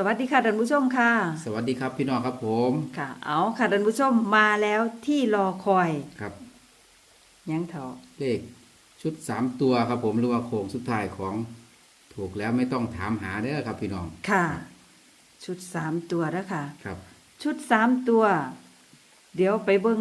สวัสดีค่ะท่านผู้ชมค่ะ สวัสดีครับพี่น้องครับผมค่ะ เอาค่ะท่านผู้ชมมาแล้วที่รอคอยครับ ยังเถอะเลขชุดสามตัวครับผมหรือว่าโค้งสุดท้ายของถูกแล้วไม่ต้องถามหาเด้อครับพี่น้องค่ะ ชุดสามตัวแล้วค่ะ ครับ ชุดสามตัว เดี๋ยวไปเบิ่ง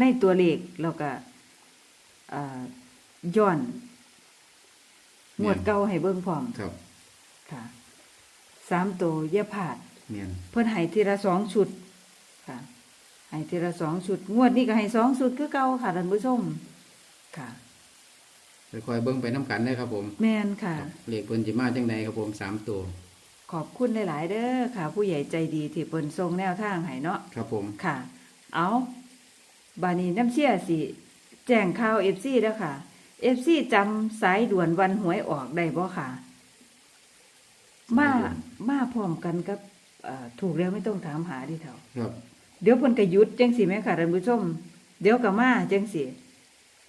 ในตัวเลขแล้วก็อ่าย้อนงวดเก่าให้เบิ่งพร้อมครับ ค่ะ สามตัวเย่าผาดเนียนเพิ่นให้ทีละสองชุดค่ะให้ทีละสองชุด งวดนี้ก็ให้สองชุดคือเก่าค่ะท่านผู้ชมค่ะค่อยๆเบิ้งไปน้ำกันเด้อครับผมแม่นค่ะครับเลขเปิ้นจิมาจังใดครับผมสามตัวขอบคุณหลาย ๆ เด้อค่ะ ผู้ใหญ่ใจดีที่เปิ้นทรงแนวทางให้เนาะครับผมค่ะ เอาบานี้น้ำเชี่ยสิแจ้งข่าว FC เด้อค่ะ FC จำสายด่วนวันหวยออกได้บ่ค่ะ มา มาพร้อมกันกับเอ่อถูกแล้วไม่ต้องถามหาดิเท่าครับเดี๋ยวเพิ่นก็หยุดจังสิแม่ค่ะท่านผู้ชม เดี๋ยวก็มาจังสิ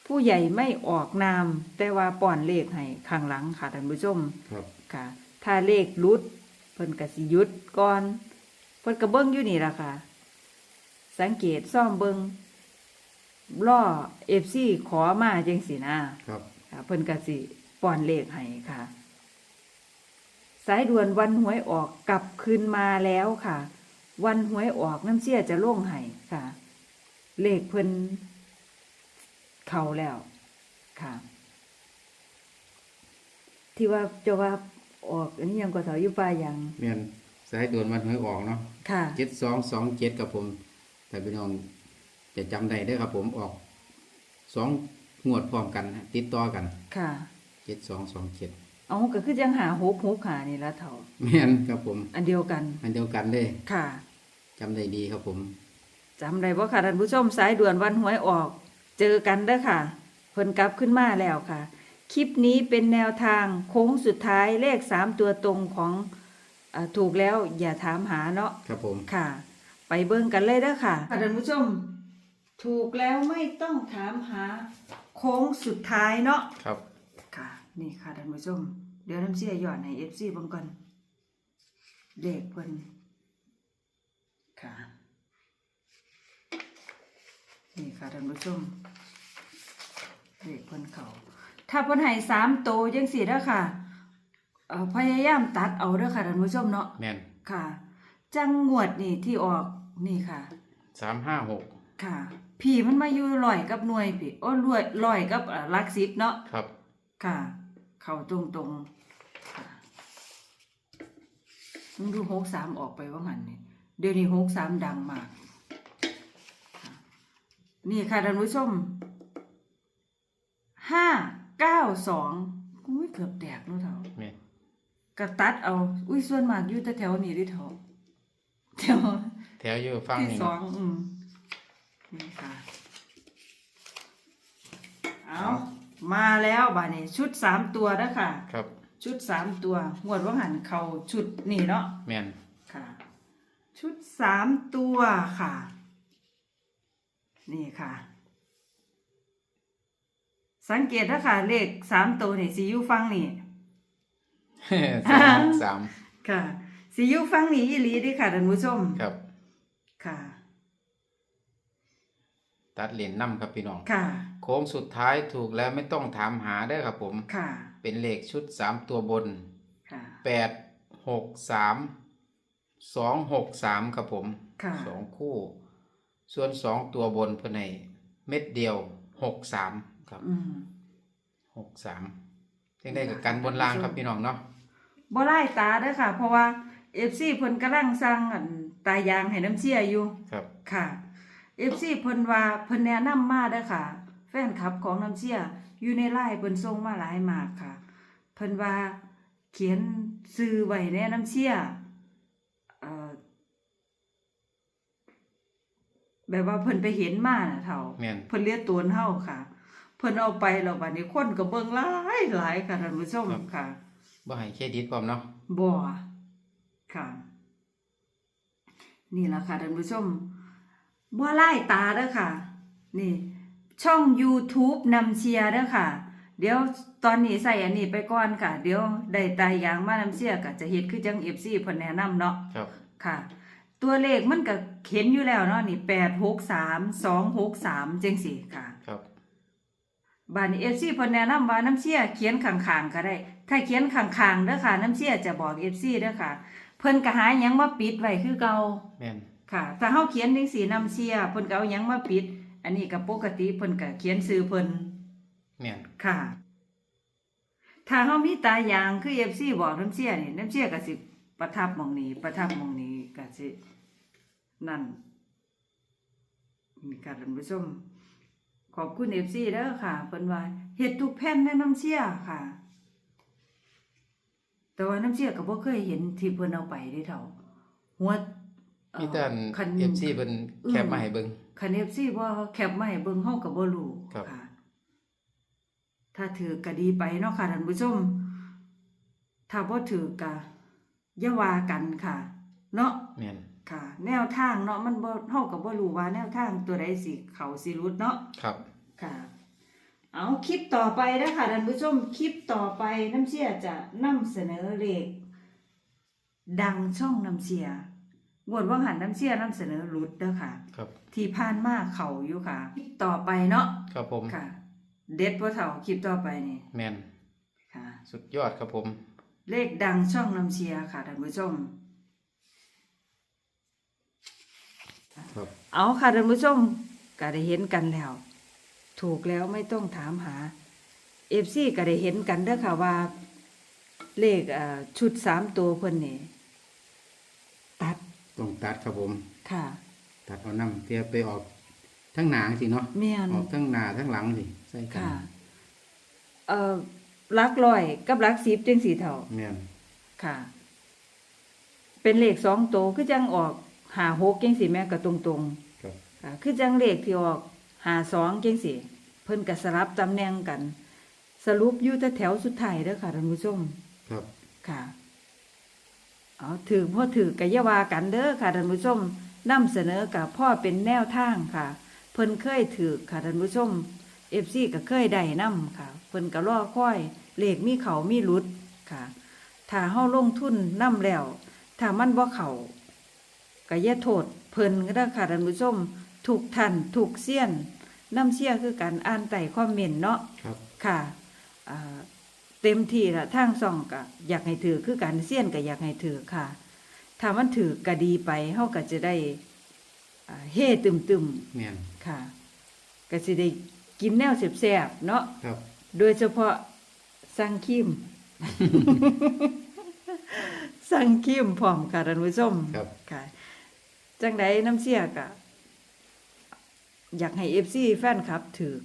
ผู้ใหญ่ไม่ออกนาม แต่ว่าป้อนเลขให้ข้างหลังค่ะท่านผู้ชม ครับค่ะ ถ้าเลขหลุด เพิ่นก็สิหยุดก่อน เพิ่นก็เบิ่งอยู่นี่ล่ะค่ะ สังเกตซ่อมเบิ่งล่อ FC ขอมาจังสินะครับ ค่ะเพิ่นก็สิป้อนเลขให้ค่ะ สายด่วนวันหวยออกกลับคืนมาแล้วค่ะ วันหวยออกน้ำเสียจะล่งให้ค่ะ เลขเพิ่นเข้าแล้วค่ะ ที่ว่าจะว่าออกอันนี้ยังกว่าเสาอยู่ป่ายังเนียนสายด่วนวันหวยออกเนาะค่ะเจ็ดสองสองเจ็ดครับผม แต่พี่น้องจะจำได้เด้อครับผมออกสองงวดพร้อมกันฮะติดต่อกัน ค่ะเจ็ดสองสองเจ็ด เอาก็คือยังหาหกหกหานี่ละเถ่าแม่นครับผม อันเดียวกัน อันเดียวกันเลยค่ะจำได้ดีครับผมจำได้ว่าค่ะท่านผู้ชมสายด่วนวันหวยออก เจอกันเด้อค่ะ เพิ่นกลับขึ้นมาแล้วค่ะ คลิปนี้เป็นแนวทางโค้งสุดท้ายเลขสามตัวตรงของอาถูกแล้วอย่าถามหาเนาะ ครับผม ค่ะ ไปเบิ่งกันเลยเด้อค่ะค่ะท่านผู้ชม ถูกแล้วไม่ต้องถามหา โค้งสุดท้ายเนาะ ครับ ค่ะ นี่ค่ะท่านผู้ชม เดี๋ยวน้ำเสียหย่อนให้เอฟซีเบิ่งก่อนเลขเพิ่นค่ะ นี่ค่ะท่านผู้ชมเลขเพิ่นเขา ถ้าเพิ่นให้สามโตวจังสี่เด้อค่ะเอ่อพยายามตัดเอาเด้อค่ะท่านผู้ชมเนาะแม่นค่ะ จังงวดนี่ที่ออกนี่ค่ะ สามห้าหกค่ะพี่มันมาอยู่ลอยกับหน่วยพี่โอ้ลอยลอยกับเอ่อหลักสิบเนาะ ครับ ค่ะ เข้าตรงตรงๆค่ะมึงดูหกสามออกไปว่าหันนี่เดี๋ยวนี้หกสามดังมากค่ะนี่ค่ะท่านผู้ชมห้าเก้าสองอุ้ยเกือบแตกแล้วเถอะแม่นกระตัดเอา อุ้ยส่วนมากอยู่แต่แถวนี้ดิเถอะแถวแถวอยู่ฟังที่นี่สอเนาะงอืมนี่ค่ะเอา มาแล้วบ่านี้ชุดสามตัวนะค่ะครับ ชุดสามตัวงวดว่าหันเขาชุดนี่เนาะแม่นค่ะ ชุดสามตัวค่ะ นี่ค่ะ สังเกตนะค่ะเลขสามตัวนี่สีอยู่ฟังนี่สามหกสามค่ะสีอยู่ฟังนี่อีหลีเดิค่ะท่านผู้ชมครับ ค่ะ ตัดเหรียญนำครับพี่น้องค่ะ โค้งสุดท้ายถูกแล้วไม่ต้องถามหาได้อครับผม ค่ะ เป็นเลขชุดสามตัวบนค่ะ แปดหกสามสองหกสามครับผมค่ะ สองคู่ ส่วนสองตัวบนเพื่อนในเม็ดเดียวหกสามครับอืม หกสามจังได้กับกันบนล่างครับพี่น้องเนาะ บ่ไล่ตาเด้อค่ะ เพราะว่าเอฟซีเพิ่นกำลังสร้างอันตายางให้น้ำเชี่ยอยู่ ครับ ค่ะ เอฟซีเพิ่นว่าเพิ่นแนะนำมาเด้อค่ะ แฟนคลับของน้ำเชี่ยอยู่ในไลน์เพิ่นส่งมาหลายมากค่ะ เพิ่นว่าเขียนซื้อไว้ในน้ำเชี่ยเอ่อแบบว่าเพิ่นไปเห็นมาน่ะเท่าแม่นเพิ่นเรียกตัวเฮาค่ะ เพิ่นเอาไปแล้วบัดนี้คนก็เบิ่งหลายหลายค่ะท่านผู้ชมค่ะบ่ให้เครดิตพร้อมเนาะบ่ค่ะ นี่แหละค่ะท่านผู้ชม บ่ไล่ตาเด้อค่ะ นี่ ช่อง YouTube นำเชียร์เด้อค่ะ เดี๋ยวตอนนี้ใส่อันนี้ไปก่อนค่ะ เดี๋ยวได้ตายยางมาน้ำเสียก็จะเฮ็ดคือจัง FC เพิ่นแนะนำเนาะครับ ค่ะ ตัวเลขมันก็เห็นอยู่แล้วเนาะนี่แปดหกสามสองหกสามจังสี่ค่ะ ครับ บานนี้เอฟซีเพิ่นแนะนำว่าน้ำเชี่ยเขียนข้างๆก็ได้ ถ้าเขียนข้างๆเด้อค่ะ น้ำเชี่ยจะบอกเอฟซีเด้อค่ะ เพิ่นก็หาหยังมาปิดไว้คือเก่าแม่น ค่ะ ถ้าเฮาเขียนจังซี่น้ำเชี่ยเพิ่นก็เอาหยังมาปิด อันนี้ก็ปกติเพิ่นก็เขียนชื่อเพิ่นแม่นค่ะ ถ้าเฮามีตายางคือ FC บอกน้ำเชี่ยนี่น้ำเชี่ยก็สิประทับหมองนี้ ประทับหมองนี้ก็สินั่นมีการท่านผู้ชมขอบคุณ FC เด้อค่ะเพิ่นว่าเฮ็ดทุกแผ่นในน้ำเชี่ยค่ะ แต่ว่าน้ำเชี่ยก็บ่เคยเห็นที่เพิ่นเอาไปเด้เท่าหัวเอ่อ มีแต่คันเอฟซีเพิ่นแคปมาให้เบิ่งคัน FC บ่แคปมาให้เบิ่งเฮาก็บ่รู้ครับค่ะ ถ้าถือก็ดีไปเนาะค่ะท่านผู้ชม ถ้าบ่ถือก็อย่าว่ากันค่ะ เนาะแม่นค่ะ แนวทางเนาะมันบ่เฮาก็บ่รู้ว่าแนวทางตัวใดสิเข้าสิรุดเนาะครับ ค่ะ เอาคลิปต่อไปนะคะท่านผู้ชมคลิปต่อไปน้ำเชียจะนำเสนอเลขดังช่องน้ำเชีย งวดว่างหันน้ำเชียนำเสนอรุดเด้อค่ะ ครับ ที่ผ่านมาเขาอยู่ค่ะคลิปต่อไปเนาะครับผม ค่ะ เด็ดพ่อเฒ่าคลิปต่อไปนี่แม่นค่ะ สุดยอดครับผม เลขดังช่องน้ำเชียค่ะท่านผู้ชม ครับ เอาค่ะท่านผู้ชมก็ได้เห็นกันแล้ว ถูกแล้วไม่ต้องถามหาเอฟซีก็ได้เห็นกันเด้อค่ะว่า เลขอ่าชุดสามตัวเพิ่นนี่ ตัดต้องตัดครับผม ค่ะ ตัดเอาน้ำเทียบไปออกทั้งหนางสิเนาะแม่นออกทั้งหน้าทั้งหลังสิใส่กันค่ะ เอ่อหลักร้อยกับหลักสิบจังสีเท่า แม่นค่ะ เป็นเลขสองตัวคือจังออกหาหกจังสีแม่ก็ตรงๆครับค่ะคือจังเลขที่ออกหาสองจังสิเพิ่นก็สลับตำแหน่งกัน สรุปอยู่แต่แถวสุดท้ายเด้อค่ะท่านผู้ชม ครับ ค่ะ เอาถือพ่อถือกัยาวากันเด้อค่ะท่านผู้ชมนำเสนอกับพ่อเป็นแนวทางค่ะ เพิ่นเคยถือค่ะท่านผู้ชมเอฟซีก็เคยได้นํค่ะ เพิ่นก็รอค่อยเลขมีเขามีหลุดค่ะถ้าเฮาลงทุนนํแล้วถ้ามันบ่เข้าก็อย่าโทษเพิ่นก็ได้อค่ะท่านผู้ชมถูกทันถูกเสี้ยนน้ำเชี่ยคือการอ่านไต่คอมเมนต์เนาะครับค่ะอ่า เต็มที่ละทางซ่องก็อยากให้ถือคือการเสี้ยนก็อยากให้ถือค่ะ ถ้ามันถือก็ดีไปเฮาก็จะได้อ่าเฮ่ตึมแม่นๆค่ะก็สิได้กินแนวแซ่บๆเนาะครับ โดยเฉพาะสั่งคิมสั่งคิมพร้อมค่ะท่านผู้ชมครับค่ะจังใดน้ำเสียกะอยากให้เอฟซีแฟนครับถือ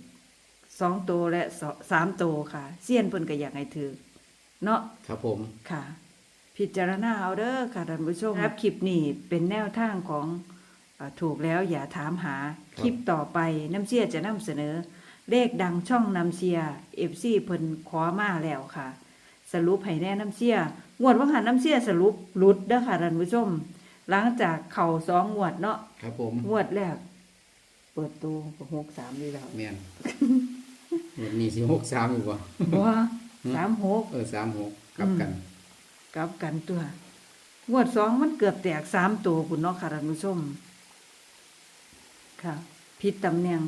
สองตัวและสองสามตัวค่ะเซียนเพิ่นก็อยากให้ถือเนาะครับผมค่ะ พิจารณาเอาเด้อค่ะท่านผู้ชมครับคลิปนี้เป็นแนวทางของอาถูกแล้วอย่าถามหาคลิปต่อไปน้ำเชียจะนำเสนอ เลขดังช่องน้ำเชียเอฟซีเพิ่นขอมาแล้วค่ะ สรุปให้แน่น้ำเชียงวดว่าหันน้ำเชียสรุปหลุดเด้อค่ะท่านผู้ชม หลังจากเข่าสองงวดเนาะครับผมงวดแรกเปิดตัวหกสามดีแล้วแม่น วันนี้สิหกสามอีกบ่ว่าสามหกเออสามหกกลับกัน กลับกันตัวงวดสองมันเกือบแตกสามตัวคุณเนาะค่ะท่านผู้ชมค่ะผิดตำแหน่ง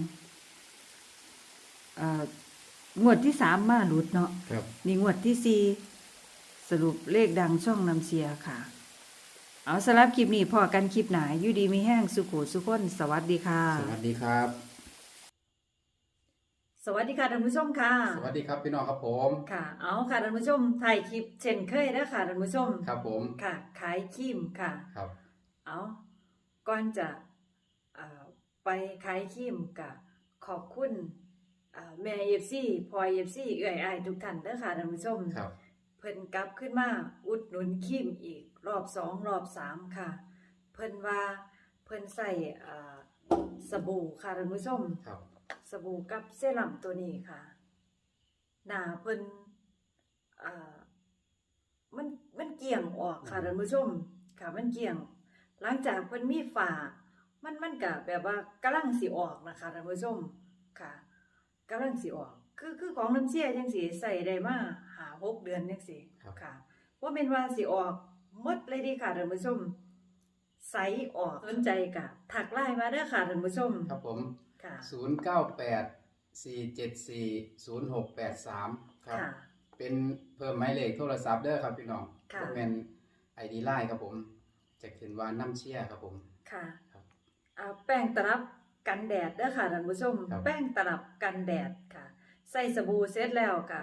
อ่างวดที่สามมาหลุดเนาะครับนี่งวดที่สี่สรุปเลขดังช่องนำเสียค่ะ เอาสำหรับคลิปนี้พอกันคลิปหนาอยู่ดีมีแห้งสุขุสุขนสวัสดีค่ะ สวัสดีครับ สวัสดีค่ะท่านผู้ชมค่ะ สวัสดีครับพี่น้องครับผม ค่ะ เอาค่ะท่านผู้ชมถ่ายคลิปเช่นเคยนะค่ะท่านผู้ชม ครับผม ค่ะ ขายครีมค่ะ ครับ เอาก่อนจะเอ่อไปขายครีมกะขอบคุณเอ่อแม่เอฟซีพลอยเอฟซีเอื่อยอายทุกท่านเด้อค่ะท่านผู้ชม ครับ เพิ่นกลับขึ้นมาอุดหนุนครีมอีกรอบสองรอบสามค่ะ เพิ่นว่าเพิ่นใส่เอ่อสบู่ค่ะท่านผู้ชมครับ สบู่กับเซรั่มตัวนี้ค่ะ หน้าเพิ่นเอ่อมันมันเกี่ยงออกค่ะท่านผู้ชมค่ะ มันเกี่ยง หลังจากเพิ่นมีฝามันมันก็แบบว่ากำลังสิออกนะคะท่านผู้ชมค่ะกำลังสิออก คือคือของน้ำเชี่ยจังสีใส่ได้มาหาหกเดือนจังสีครับค่ะว่าเป็นว่าสิออกหมดเลยดีค่ะท่านผู้ชมใสออกสนใจกะถักไล่มาเด้อค่ะท่านผู้ชมครับผม ค่ะ ศูนย์เก้าแปดสี่เจ็ดสี่ศูนย์หกแปดสามครับ ค่ะ เป็นเพิ่มหมายเลขโทรศัพท์เด้อครับพี่น้องค่ะก็เป็นไอดีไลน์ครับผม จะขึ้นว่าน้ำเชี่ยครับผม ค่ะครับอ่าแป้งตลับกันแดดเด้อค่ะท่านผู้ชม ครับ แป้งตลับกันแดดค่ะ ใส่สบู่เสร็จแล้วก็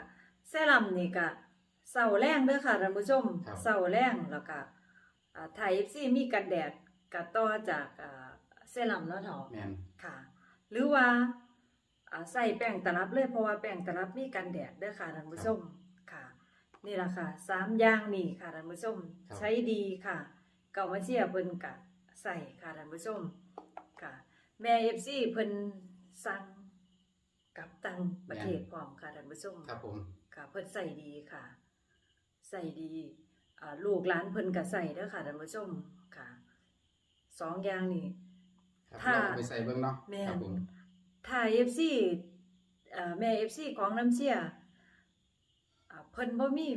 เซรั่มนี่ก็เสาแรงเด้อค่ะท่านผู้ชมครับเสาแรงแล้วก็อ่าไทยเอฟซีมีกันแดดก็ต่อจากอ่าเซรั่มเนาะเถาะแมนค่ะ หรือว่าอ่าใส่แป้งตลับเลยเพราะว่าแป้งตลับมีกันแดดเด้อค่ะท่านผู้ชมค่ะ นี่ล่ะค่ะสามอย่างนี่ค่ะท่านผู้ชมใช้ดีค่ะ เก่ามาเชียร์เพิ่นกะใส่ค่ะท่านผู้ชมค่ะ แม่เอฟซีเพิ่นสั่งกับตังประเทศพร้อมค่ะท่านผู้ชมครับผมค่ะ เพิ่นใส่ดีค่ะ ใส่ดีอ่าลูกหลานเพิ่นก็ใส่เด้อค่ะท่านผู้ชมค่ะสองอย่างนี่ ครับถ้าลองเอาไปใส่เบิ้งเนาะแม่นครับผมถ้าเอฟซีแม่เอฟซีของน้ำเชี่ยอ่าเพิ่นบ่มี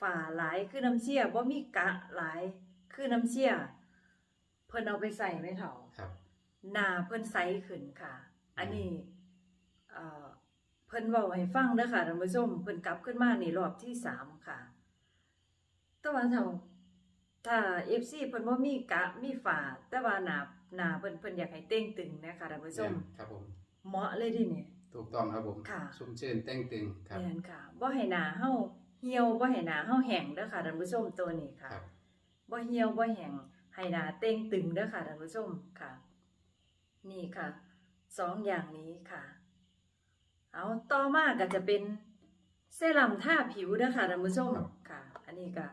ฝาหลายคือน้ำเชี่ยบ่มีกะหลายคือน้ำเชี่ยเพิ่นเอาไปใส่ไม่เท่า ครับ หน้าเพิ่นใสขึ้นค่ะ อันนี้เอ่อเพิ่นเว้าให้ฟังเด้อค่ะท่านผู้ชมเพิ่นกลับขึ้นมานี่รอบที่สามค่ะแต่ว่าถ้าถ้า FC เพิ่นบ่มีกะมีฝาแต่ว่าหน้า หน้าเพิ่นเพิ่นอยากให้เต้งตึงนะคะท่านผู้ชมแม่นครับผมเหมาะเลยดิเนี่ย ถูกต้องครับผมค่ะ ชุ่มชื่นเต้งตึงครับแม่นค่ะบ่ให้หน้าเฮาเหี่ยวบ่ให้หน้าเฮาแห้งเด้อค่ะท่านผู้ชมตัวนี้ค่ะครับบ่เหี่ยวบ่แห้งให้หน้าเต้งตึงเด้อค่ะท่านผู้ชมค่ะ นี่ค่ะสองอย่างนี้ค่ะ เอาต่อมาก็จะเป็นเซรั่มทาผิวเด้อค่ะท่านผู้ชมครับค่ะ อันนี้ก็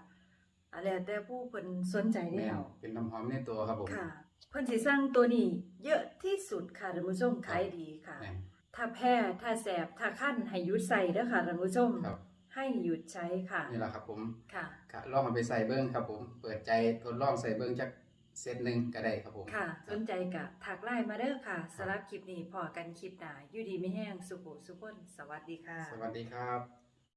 อะไรแต่ผู้เพิ่นสนใจแม่แล้นวเป็นน้ำหอมในตัวครับผมค่ะ เพิ่นสิสร้างตัวนี้เยอะที่สุดค่ะท่านผู้ชมขายดีค่ะแม่นถ้าแพ้ถ้าแสบถ้าคั้นให้หยุดใส่เด้อค่ะท่านผู้ชมครับ ให้หยุดใช้ค่ะนี่แหละครับผมค่ะค่ะลองเอาไปใส่เบิ้งครับผม เปิดใจทดลองใส่เบิ้งจักเซตหนึ่งก็ได้ครับผมค่ะคสรับนใจกะถักไลน์มาเด้อค่ะสำหรับคลิปนี้พอกันคลิปหน้าอยู่ดีไม่แห้งสุขุสุขนสวัสดีค่ะ สวัสดีครับ